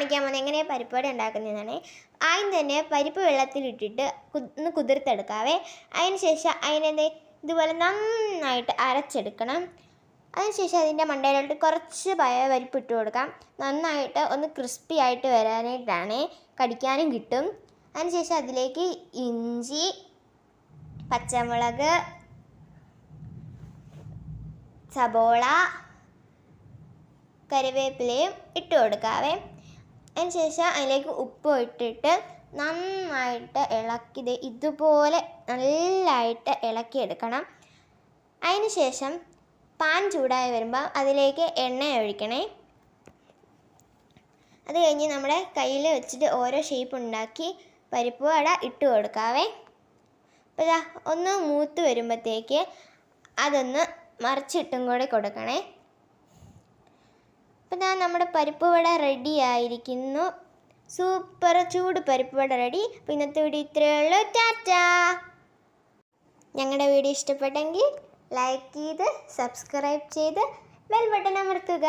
കാണിക്കാൻ പോകുന്നത് എങ്ങനെയാണ് പരിപ്പ് വട ഉണ്ടാക്കുന്നതെന്നാണ്. ആദ്യം തന്നെ പരിപ്പ് വെള്ളത്തിലിട്ടിട്ട് ഒന്ന് കുതിർത്തെടുക്കാവേ. അതിന് ശേഷം അതിനെ ഇതുപോലെ നന്നായിട്ട് അരച്ചെടുക്കണം. അതിനുശേഷം അതിന്റെ മണ്ടയിലോട്ട് കുറച്ച് പയ പരിപ്പ് ഇട്ട് കൊടുക്കാം. നന്നായിട്ട് ഒന്ന് ക്രിസ്പി ആയിട്ട് വരാനായിട്ടാണ് കടിക്കാനും കിട്ടും. അതിനുശേഷം അതിലേക്ക് ഇഞ്ചി പച്ചമുളക് സബോള കറിവേപ്പിലയും ഇട്ട് കൊടുക്കാവേ. അതിനുശേഷം അതിലേക്ക് ഉപ്പ് ഇട്ടിട്ട് നന്നായിട്ട് ഇളക്കി ഇതുപോലെ നല്ലതായിട്ട് ഇളക്കിയെടുക്കണം. അതിനുശേഷം പാൻ ചൂടായി വരുമ്പോൾ അതിലേക്ക് എണ്ണ ഒഴിക്കണേ. അത് കഴിഞ്ഞ് നമ്മുടെ കയ്യിൽ വെച്ചിട്ട് ഓരോ ഷേപ്പ് ഉണ്ടാക്കി പരിപ്പ് വട ഇട്ട് കൊടുക്കാവേ. അപ്പോൾ ഇതാ ഒന്ന് മൂത്ത് വരുമ്പോഴത്തേക്ക് അതൊന്ന് മറിച്ചിട്ടും കൂടെ കൊടുക്കണേ. അപ്പോൾ ഞാൻ നമ്മുടെ പരിപ്പ് വട റെഡി ആയിരിക്കുന്നു. സൂപ്പർ ചൂട് പരിപ്പ് വട റെഡി അപ്പോൾ ഇന്നത്തെ വീഡിയോ ഇത്രയേ ഉള്ളൂ. ടാറ്റാ ഞങ്ങളുടെ വീഡിയോ ഇഷ്ടപ്പെട്ടെങ്കിൽ ലൈക്ക് ചെയ്ത് സബ്സ്ക്രൈബ് ചെയ്ത് ബെൽ ബട്ടൺ അമർത്തുക.